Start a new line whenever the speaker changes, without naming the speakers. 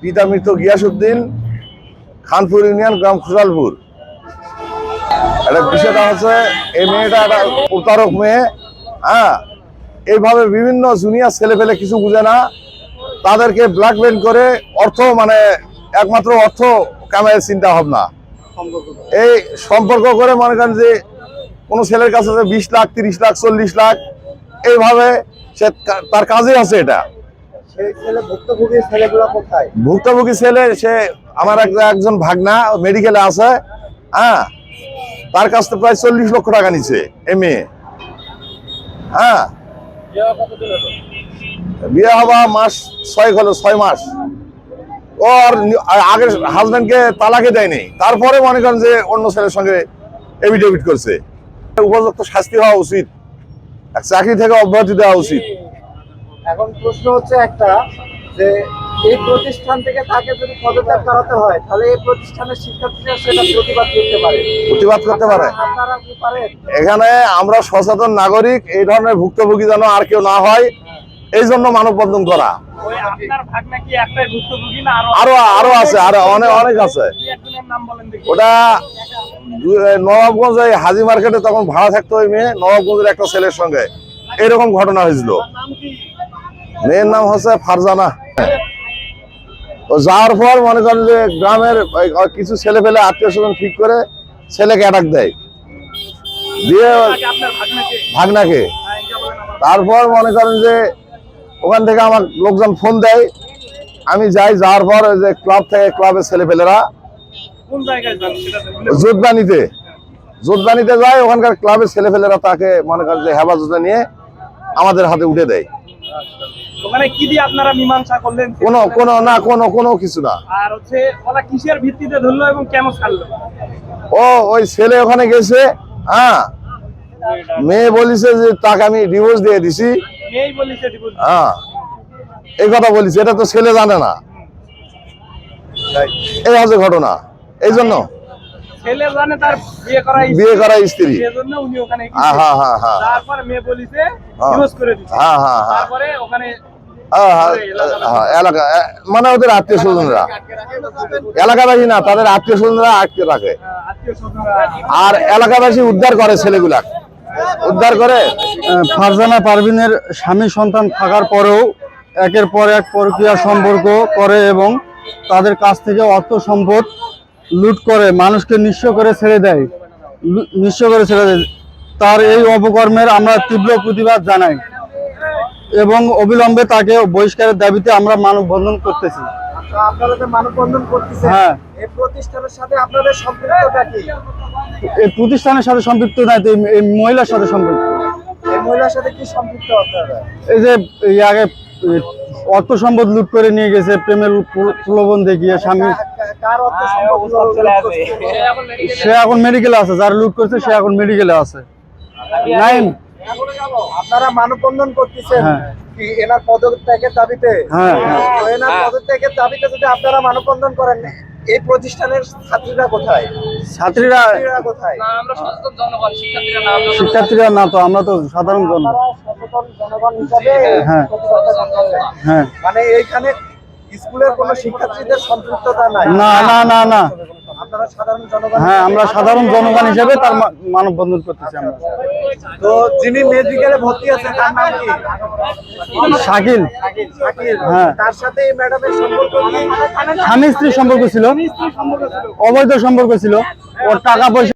পিতা মৃত গিয়াসুদ্দিন খানপুর ইউনিয়ন গ্রাম খুশালপুর। একটা বিষয়টা হচ্ছে, এই মেয়েটা একটা প্রতারক মেয়ে হ্যাঁ? এইভাবে বিভিন্ন জুনিয়র ছেলে পেলে কিছু বুঝে না। তাদেরকে ব্ল্যাকমেল করে অর্থ মানে একমাত্র অর্থ কামাইয়ের চিন্তা ভাবনা। এই সম্পর্ক করে মনে করেন যে কোনো ছেলের কাছে বিশ লাখ তিরিশ লাখ চল্লিশ লাখ এইভাবে সে তার কাজে আছে এটা।
ভুক্তভোগী ছেলেগুলো কোথায়?
ভুক্তভোগী ছেলে সে আমার একজন ভাগনা মেডিকেলে আছে হ্যাঁ? তার কাছ থেকে প্রায় চল্লিশ লক্ষ টাকা নিছে এম এ হ্যাঁ? বিয়ে হওয়া মাস ছয় হলো ছয় মাস। ও আর আগের হাজবেন্ডকে তালাকে দেয়নি। তারপরে মনে করেন যে অন্য ছেলের সঙ্গে এভিডেভিট করছে। উপযুক্ত শাস্তি হওয়া উচিত। চাকরি থেকে অব্যাহতি দেওয়া উচিত।
এখন প্রশ্ন হচ্ছে একটা যে এই প্রতিষ্ঠান থেকে তাকে যদি পদত্যাগ করাতে হয় তাহলে এই প্রতিষ্ঠানের শিক্ষার্থীরা সেটা প্রতিবাদ করতে পারে।
প্রতিবাদ করতে পারে।
আপনারা কি পারেন?
এখানে আমরা সচেতন নাগরিক এই ধরনের ভুক্তভোগী যেন আর কেউ না হয় এই জন্য মানববন্ধন করা।
ওই আপনার ভাগনা কি একটাই ভুক্তভোগী না আরও
আরও আরও আছে আরও অনেক অনেক আছে।
দুই একজনের নাম বলেন দেখি।
ওটা নবাবগঞ্জ এই হাজি মার্কেটে তখন ভাড়া থাকতো ওই মেয়ে, নবাবগঞ্জের একটা ছেলের সঙ্গে। এরকম ঘটনা হয়েছিল। মেয়ের নাম হচ্ছে ফারজানা। ও যাওয়ার পর মনে করেন যে গ্রামের কিছু ছেলে পেলে, আত্মীয় স্বজন ঠিক করে ছেলেকে অ্যাটাক দেয়। দিয়ে
ভাগনাকে।
তারপর মনে করেন যে ওখান থেকে আমার লোকজন ফোন দেয়। আমি যাই, যাওয়ার পর যে ক্লাব থেকে ক্লাবের ছেলেপেলেরা
কোন জায়গায় যান সেটা
জোরদানিতে জোরদানিতে যায় ওখানকার ক্লাবের ছেলেপেলেরা তাকে মনে করেন যে হেফাজতে নিয়ে আমাদের হাতে উঠে দেয়।
ওখানে কি দিয়ে আপনারা মীমাংসা করলেন?
কোনো কোনো না কোনো কোনো কিছু না।
আর হচ্ছে ওরা কিসের ভিত্তিতে ধরলো এবং কেন ছাড়লো?
ও ওই ছেলে ওখানে গেছে হ্যাঁ। মেয়ে বলিছে যে তাকে আমি ডিভোর্স দিয়ে দিছি।
এই বলিছে ডিভোর্স
হ্যাঁ। এই কথা বলিছে এটা তো ছেলে জানে না। এই হচ্ছে ঘটনা। এই জন্য
ছেলে জানে তার বিয়ে করা
বিয়ে করা স্ত্রী।
সেজন্য উনি ওখানে
হ্যাঁ হ্যাঁ হ্যাঁ হ্যাঁ
তারপর মেয়ে বলিছে
হ্যাঁ।
ডিভোর্স করে দিচ্ছে
হ্যাঁ হ্যাঁ হ্যাঁ।
তারপরে ওখানে
হ্যাঁ, হ্যাঁ, হ্যাঁ, এলাকা মানে ওদের আত্মীয় স্বজনরা। এলাকাবাসী না তাদের আত্মীয় স্বজনরা আটকে রাখে। আর এলাকাবাসী উদ্ধার করে ছেলেগুলা উদ্ধার করে?
ফারজানা পারভিনের স্বামী সন্তান থাকার পরেও একের পর এক প্রক্রিয়া সম্পর্ক করে এবং তাদের কাছ থেকে অর্থ সম্পদ লুট করে মানুষকে নিঃস্ব করে ছেড়ে দেয়। নিঃস্ব করে ছেড়ে দেয়। তার এই অপকর্মের আমরা তীব্র প্রতিবাদ জানাই এবং অবিলম্বে তাকে বহিষ্কারের দাবিতে আমরা মানববন্ধন করতেছি।
করতেছেন।
হ্যাঁ।
এই প্রতিষ্ঠানের সাথে
সম্পৃক্ত নাই তো এই- মহিলার সাথে সম্পৃক্ত।
এই
যে আগে অর্থ সম্পদ লুট করে নিয়ে গেছে প্রেমের প্র- প্রলোভন দেখিয়ে স্বামী
করছে?
সে এখন মেডিকেলে আছে যার লুট করছে সে এখন মেডিকেলে আছে। নাইন
আপনারা মানববন্ধন করতেছেন
হ্যাঁ।
কি এনার পদত্যাগের দাবিতে?
হ্যাঁ, হ্যাঁ।
এনার পদত্যাগের দাবিতে যদি আপনারা মানববন্ধন করেন এই প্রতিষ্ঠানের ছাত্রীরা কোথায়?
ছাত্রীরা
ছাত্রীরা কোথায়?
শিক্ষার্থীরা না তো আমরা তো সাধারণ জন
জনগণ
হ্যাঁ। হ্যাঁ।
মানে এইখানে স্কুলের কোনো শিক্ষার্থীদের সম্পৃক্ততা নাই।
না না না হ্যাঁ আমরা সাধারণ জনগণ হিসেবে তার মানববন্ধন করতেছি আমরা।
তো যিনি মেডিকেলে ভর্তি আছে তার নাম কি?
শাকিল। হ্যাঁ।
তার সাথে ম্যাডামের সম্পর্ক কি?
স্বামী স্ত্রীর সম্পর্ক ছিল। অবৈধ সম্পর্ক ছিল। ওর টাকা পয়সা